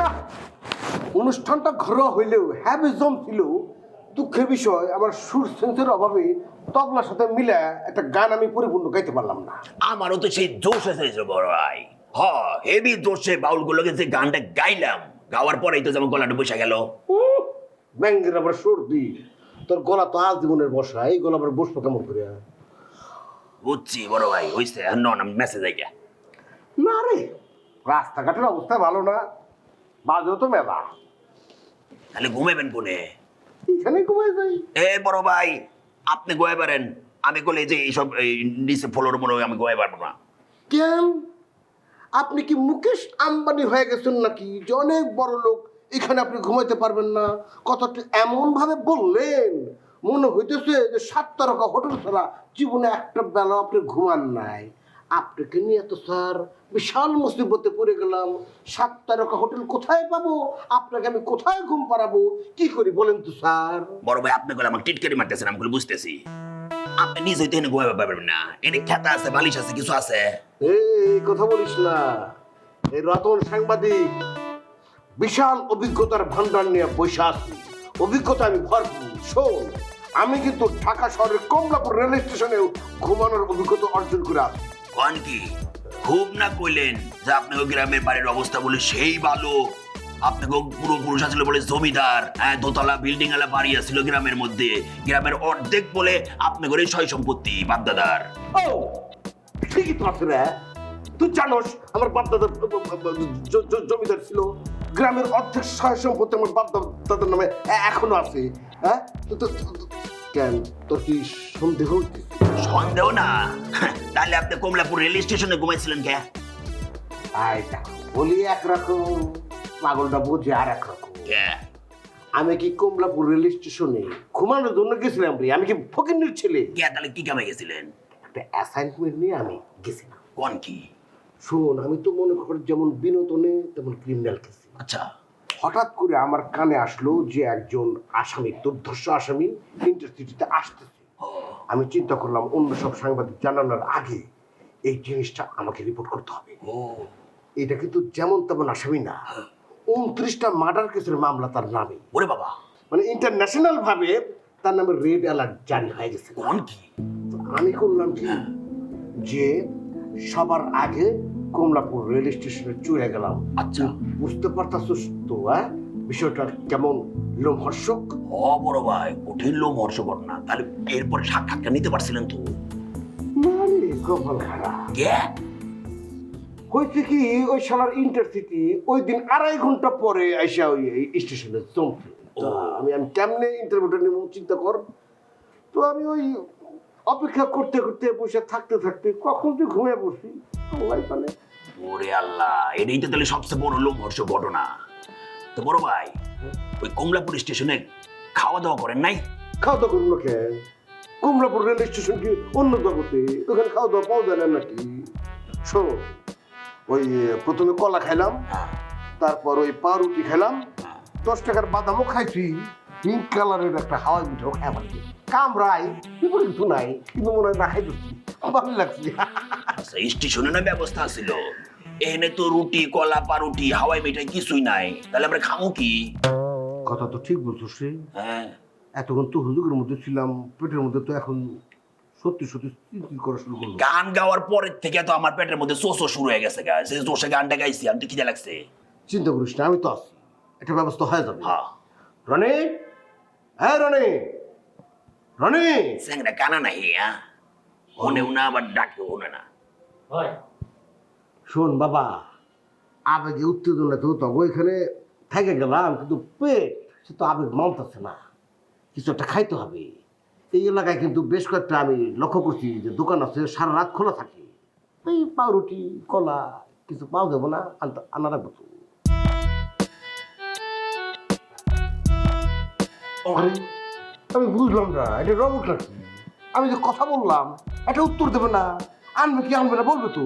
না। অনুষ্ঠানটা ঘরোয়া হইলেও হ্যাভি জম ছিল দুঃখের বিষয় আমার সুর সেন্সের অভাবে তবলার সাথে মিলে একটা গান আমি পরিপূর্ণ গাইতে পারলাম না। আমারও তো সেই জোশ এসেছিল বড় ভাই। হ হেভি জোশে বাউল গুলোকে যে গানটা গাইলাম গাওয়ার পরেই তো যেমন গলাটা বসে গেল। ব্যাঙ্গের আবার সর্দি। তোর গলা তো আজ জীবনের বসা এই গলা আবার বসবো কেমন করে? বুঝছি বড় ভাই হইছে। নন আমি মেসেজ আই গিয়া না রে রাস্তাঘাটের অবস্থা ভালো না। বাজেও তো মেলা তাহলে ঘুমাইবেন কোনে? এখানে ঘুমাই যাই। এ বড় ভাই আপনি গোয়া পারেন। আমি কলে যে এইসব এই নিচে ফলোর মনে হয় আমি গোয়া পারব না। কেন? আপনি কি মুকেশ আম্বানি হয়ে গেছেন নাকি? যে অনেক বড় লোক এখানে আপনি ঘুমাইতে পারবেন না। কথাটা এমন ভাবে বললেন মনে হইতেছে যে সাত তারকা হোটেল ছাড়া জীবনে একটা বেলা আপনি ঘুমান নাই। আপনাকে নিয়ে তো স্যার বিশাল মুসিবতে পড়ে গেলাম। সাত তারকা হোটেল কোথায় পাবো? আপনাকে আমি কোথায় ঘুম পাড়াবো? কি করি বলেন তো স্যার? বড় ভাই আপনি আমাকে টিটকারি মারতেছেন আমি বুঝতেছি। আপনি নিজ হইতে পারবেন না। এনে খেতা আছে বালিশ আছে কিছু আছে। এই কথা বলিস না। এই রতন সাংবাদিক বিশাল অভিজ্ঞতার ভান্ডার নিয়ে বসে আছি। অভিজ্ঞতা আমি ভরপুর। শোন আমি কিন্তু ঢাকা শহরের কমলাপুর রেল স্টেশনেও ঘুমানোর অভিজ্ঞতা অর্জন করে আসি কন খুব না কইলেন যে আপনাকে গ্রামের বাড়ির অবস্থা বলে সেই ভালো আপনাকে পুরো পুরুষ আছিল বলে জমিদার হ্যাঁ দোতলা বিল্ডিং আলা বাড়ি আছিল গ্রামের মধ্যে। গ্রামের অর্ধেক বলে আপনাকে ঘরে সয় সম্পত্তি, বাপদাদার। ও, ঠিকই তো আছে রে। তুই জানোস, আমার বাপ দাদার জ- জ- জমিদার ছিল। গ্রামের অর্ধেক সহায় সম্পত্তি আমার বাপ দাদার নামে এখনও আছে। হ্যাঁ? কেন? তোর কি সন্দেহ সন্দেহ না। তাহলে আপনি কমলাপুর রেল স্টেশনে ঘুমাইছিলেন কে? দেখো বলি একরকম পাগলটা বুঝে আর একরকম আমি কি কমলাপুর রেল স্টেশনে ঘুমানোর জন্য গেছিলাম রে? আমি কি ফকিনের ছেলে? কে তাহলে কি কামে গেছিলেন? একটা অ্যাসাইনমেন্ট নিয়ে আমি গেছিলাম। কোন কি? শোন আমি তো মনে করি যেমন বিনোদনে তেমন ক্রিমিনাল কেসি আচ্ছা। হঠাৎ করে আমার কানে আসলো যে একজন আসামি দুর্ধর্ষ আসামি ইন্টারসিটিতে আসতেছে। আমি চিন্তা করলাম অন্য সব সাংবাদিক জানানোর আগে এই জিনিসটা আমাকে রিপোর্ট করতে হবে। এটা কিন্তু যেমন তেমন আসামি না। উনত্রিশটা মার্ডার কেসের মামলা তার নামে। ওরে বাবা। মানে ইন্টারন্যাশনাল ভাবে তার নামে রেড অ্যালার্ট জারি হয়ে গেছে। কোন কি? আমি করলাম কি? যে সবার আগে কমলাপুর রেল স্টেশনে চলে গেলাম। আচ্ছা। বুঝতে পারতাছিস তো হ্যাঁ? বিষয়টা কেমন? লোমহর্ষক? ও বড় ভাই কঠিন লোম হর্ষকর না। তাহলে এরপর সাক্ষাৎকার নিতে পারছিলেন তো? কপাল খারাপ কে? ওই শালার ইন্টারসিটি ওই দিন আড়াই ঘণ্টা পরে আইসা ওই স্টেশনে চমকে আমি আমি কেমনে ইন্টারভিউটা নেব চিন্তা কর। তো আমি ওই অপেক্ষা করতে করতে বসে থাকতে থাকতে কখন তুই ঘুমিয়ে পড়ছি আল্লাহ জানে। ওরে আল্লাহ এটাই তো তাহলে সবচেয়ে বড় লোম হর্ষ ঘটনা। তো বড় ভাই ওই কমলাপুর স্টেশনে খাওয়া দাওয়া করেন নাই? খাওয়া দাওয়া করুন না কেন? কমলাপুর রেল স্টেশন কি অন্য জগতে? ওখানে খাওয়া দাওয়া পাওয়া যায় না নাকি? শোন ওই প্রথমে কলা খাইলাম হ্যাঁ, তারপর ওই পাউরুটি খেলাম হ্যাঁ। দশ টাকার বাদামও খাইছি পিঙ্ক কালারের একটা হাওয়াই মিঠাও খাই পারছি কামরাই কিছু নাই কিন্তু মনে হয় না খাই দিচ্ছি ভালো লাগছে। আচ্ছা স্টেশনে না ব্যবস্থা ছিল এখানে তো রুটি কলা পারুটি হাওয়াই মিঠাই কিছুই নাই। তাহলে আমরা খামো কি? কথা তো ঠিক বলছো সে। হ্যাঁ। এতক্ষণ তো হুজুগের মধ্যে ছিলাম পেটের মধ্যে তো এখন সত্যি সত্যি চিন্তিত করা শুরু করল? গান গাওয়ার পরের থেকে তো আমার পেটের মধ্যে সোসো শুরু হয়ে গেছে গা সেই জোশে গানটা গাইছি আমি তো খিদে লাগছে। চিন্তা করিস না আমি তো আছি। একটা ব্যবস্থা হয়ে যাবে। হ্যাঁ। রনি? হ্যাঁ রনি? রনি? স্যাংরা কানা নাই হ্যাঁ? মনেও না আবার ডাকেও না। না শোন বাবা, আবেগে উত্তেজনা তো তবে এখানে থেকে গেলাম, কিন্তু পেট, সে তো আবেগ মানতেছে না। কিছু একটা খাইতে হবে। এই এলাকায় কিন্তু বেশ কয়েকটা আমি লক্ষ্য করছি যে দোকান আছে, সারা রাত খোলা থাকে। এই পাউরুটি, কলা, কিছু পাওয়া যাব না আনা রাখব তো। আমি বুঝলাম না, এটা রবট নাকি? আমি যে কথা বললাম এটা উত্তর দেবে না, আনবে কি আনবে না বলবে তো?